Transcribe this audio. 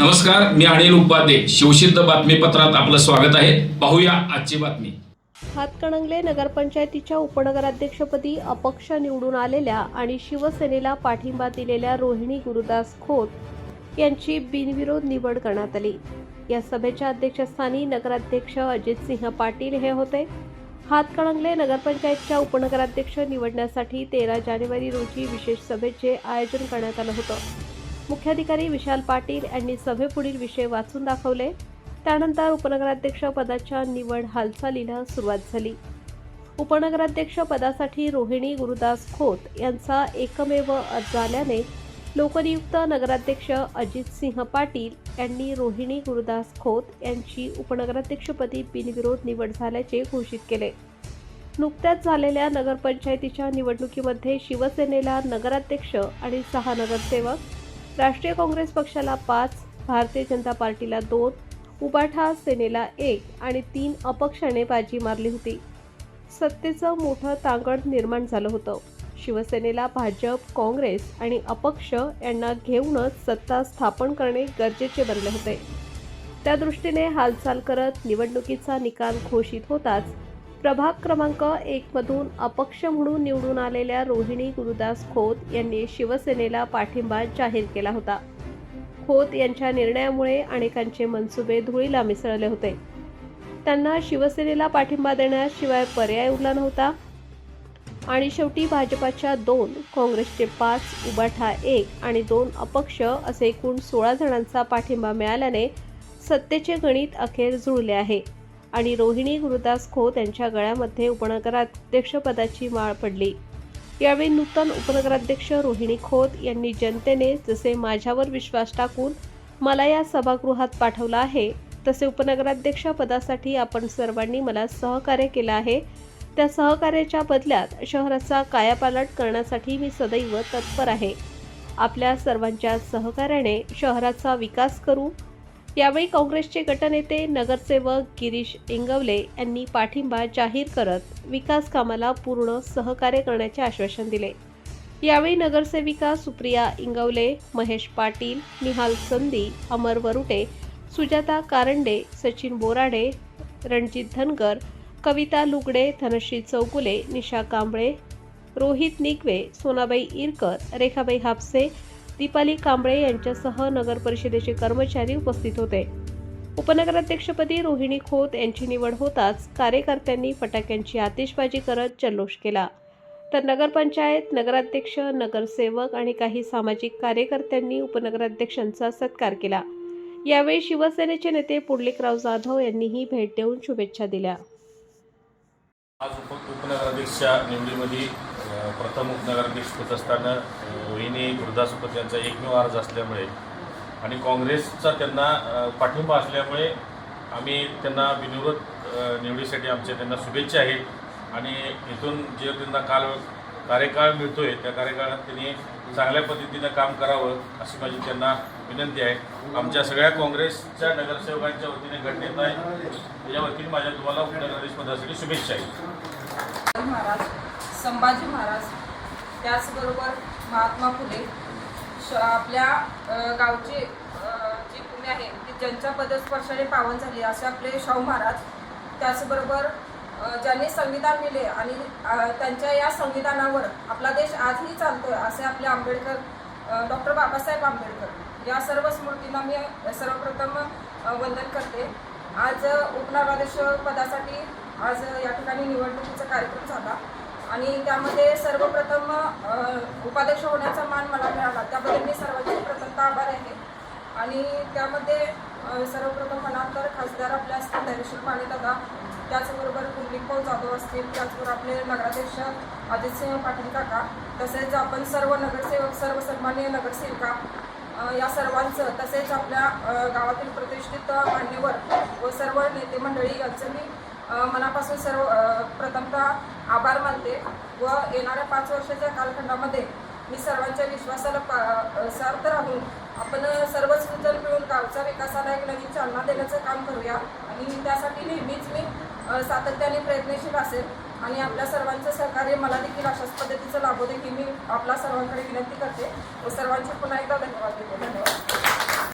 नमस्कार मी अनिल उपाध्ये. शिवसिद्ध बातमीपत्रात आपलं स्वागत आहे. पाहूया आजची बातमी. हातकणंगले नगरपंचायतीच्या उपनगराध्यक्षपदी अपक्ष निवडून आलेल्या आणि शिवसेनेला पाठिंबा दिलेल्या रोहिणी गुरुदास खोत यांची बिनविरोध निवड करण्यात आली. या सभेच्या अध्यक्षस्थानी नगराध्यक्ष अजितसिंह पाटील हे होते. हातकणंगले नगरपंचायतच्या उपनगराध्यक्ष निवडण्यासाठी तेरा जानेवारी रोजी विशेष सभेचे आयोजन करण्यात आलं होतं. मुख्याधिकारी विशाल पाटील यांनी सभेपुढील विषय वाचून दाखवले. त्यानंतर उपनगराध्यक्ष पदाच्या निवड हालचालीला सुरुवात झाली. उपनगराध्यक्ष पदासाठी रोहिणी गुरुदास खोत यांचा एकमेव अर्ज आल्याने लोकनियुक्त नगराध्यक्ष अजित सिंह पाटील यांनी रोहिणी गुरुदास खोत यांची उपनगराध्यक्षपदी बिनविरोध निवड झाल्याचे घोषित केले. नुकत्याच झालेल्या नगरपंचायतीच्या निवडणुकीमध्ये शिवसेनेला नगराध्यक्ष आणि सहा नगरसेवक राष्ट्रीय काँग्रेस पक्षाला पाच भारतीय जनता पार्टीला दोन उबाठा सेनेला एक आणि तीन अपक्षाने बाजी मारली होती. सत्तेचं मोठं तांगड निर्माण झालं होतं. शिवसेनेला भाजप काँग्रेस आणि अपक्ष यांना घेऊनच सत्ता स्थापन करणे गरजेचे बनले होते. त्या दृष्टीने हालचाल करत निवडणुकीचा निकाल घोषित होताच प्रभाग क्रमांक एकमधून अपक्ष म्हणून निवडून आलेल्या रोहिणी गुरुदास खोत यांनी शिवसेनेला पाठिंबा जाहीर केला होता. खोत यांच्या निर्णयामुळे अनेकांचे मनसुबे धुळीला मिसळले होते. त्यांना शिवसेनेला पाठिंबा देण्याशिवाय पर्याय उरला नव्हता. आणि शेवटी भाजपाच्या दोन काँग्रेसचे पाच उबाठा एक आणि दोन अपक्ष असे एकूण सोळा जणांचा पाठिंबा मिळाल्याने सत्तेचे गणित अखेर जुळले आहे. आणि रोहिणी गुरुदास खोत यांच्या गळ्यामध्ये उपनगराध्यक्षपदाची माळ पडली. यावेळी नूतन उपनगराध्यक्ष रोहिणी खोत यांनी जनतेने जसे माझ्यावर विश्वास टाकून मला या सभागृहात पाठवलं आहे तसे उपनगराध्यक्ष पदासाठी आपण सर्वांनी मला सहकार्य केलं आहे. त्या सहकार्याच्या बदल्यात शहराचा कायापालट करण्यासाठी मी सदैव तत्पर आहे. आपल्या सर्वांच्या सहकार्याने शहराचा विकास करू यावेळी काँग्रेसचे गटनेते नगरसेवक गिरीश इंगवले यांनी पाठिंबा जाहीर करत विकास कामाला पूर्ण सहकार्य करण्याचे आश्वासन दिले. यावेळी नगरसेविका सुप्रिया इंगवले महेश पाटील निहाल संदी अमर वरुटे सुजाता कारंडे सचिन बोराडे रणजित धनगर कविता लुगडे धनश्री चौगुले निशा कांबळे रोहित निगवे सोनाबाई इरकर रेखाबाई हापसे दीपाली कांबळे यांच्यासह नगर परिषदेचे कर्मचारी उपस्थित होते. उपनगराध्यक्षपदी रोहिणी खोत यांची निवड होताच कार्यकर्त्यांनी फटाक्यांची आतिषबाजी करत जल्लोष केला. तर नगरपंचायत नगराध्यक्ष नगरसेवक आणि काही सामाजिक कार्यकर्त्यांनी उपनगराध्यक्षांचा सत्कार केला. यावेळी शिवसेनेचे नेते पुंडलिकराव जाधव यांनीही भेट देऊन शुभेच्छा दिल्या. आज उपनगराध्यक्ष निवडीमध्ये प्रथम उपनगराध्यक्ष होत असताना रोहिणी गुरुदासपत यांचा एकमेव अर्ज असल्यामुळे आणि काँग्रेसचा त्यांना पाठिंबा असल्यामुळे आम्ही त्यांना बिनविरोध निवडीसाठी आमच्या त्यांना शुभेच्छा आहेत. आणि इथून जे त्यांना काल कार्यकाळ मिळतो आहे त्या कार्यकाळात त्यांनी चांगल्या पद्धतीनं काम करावं अशी माझी त्यांना विनंती आहे. आमच्या सगळ्या काँग्रेसच्या नगरसेवकांच्या वतीने गटनेता आहे त्याच्या वतीने माझ्या तुम्हाला उपनगराध्यक्ष पदासाठी शुभेच्छा आहेत. महाराज संभाजी महाराज त्याचबरोबर महात्मा फुले श आपल्या गावचे जी पुणे आहे ती ज्यांच्या पदस्पर्शाने पावन झाली असे आपले शाहू महाराज त्याचबरोबर ज्यांनी संविधान लिहिले आणि त्यांच्या या संविधानावर आपला देश आजही चालतोय असे आपले आंबेडकर डॉक्टर बाबासाहेब आंबेडकर या सर्व स्मृतींना मी सर्वप्रथम वंदन करते. आज उपनगराध्यक्ष पदासाठी आज या ठिकाणी निवडणुकीचा कार्यक्रम झाला. आणि त्यामध्ये सर्वप्रथम उपाध्यक्ष होण्याचा मान मला मिळाला. त्याबद्दल मी सर्वांचे प्रथमता आभार आहे. आणि त्यामध्ये सर्वप्रथम म्हणाल तर खासदार आपले असतील धैर्यशील पाणी दादा. त्याचबरोबर कुलदीपभाऊ जाधव असतील. त्याचबरोबर आपले नगराध्यक्ष अजितसिंह पाटील काका. तसेच आपण सर्व नगरसेवक सर्व सन्मान्य नगरसेविका या सर्वांचं तसेच आपल्या गावातील प्रतिष्ठित मान्यवर व सर्व नेते मंडळी यांचं मी मनापासून सर्व प्रथमतः आभार मानते व येणाऱ्या पाच वर्षाच्या कालखंडामध्ये मी सर्वांच्या विश्वासाला सार्थ राहून आपण सर्वच जण मिळून गावच्या विकासाला एक नवीन चालना देण्याचं काम करूया. आणि त्यासाठी नेहमीच मी सातत्याने प्रयत्नशील असेल. आणि आपल्या सर्वांचं सहकार्य मला देखील अशाच पद्धतीचं लाभू दे की मी आपल्या सर्वांकडे विनंती करते. व सर्वांचे पुन्हा एकदा धन्यवाद देते. धन्यवाद.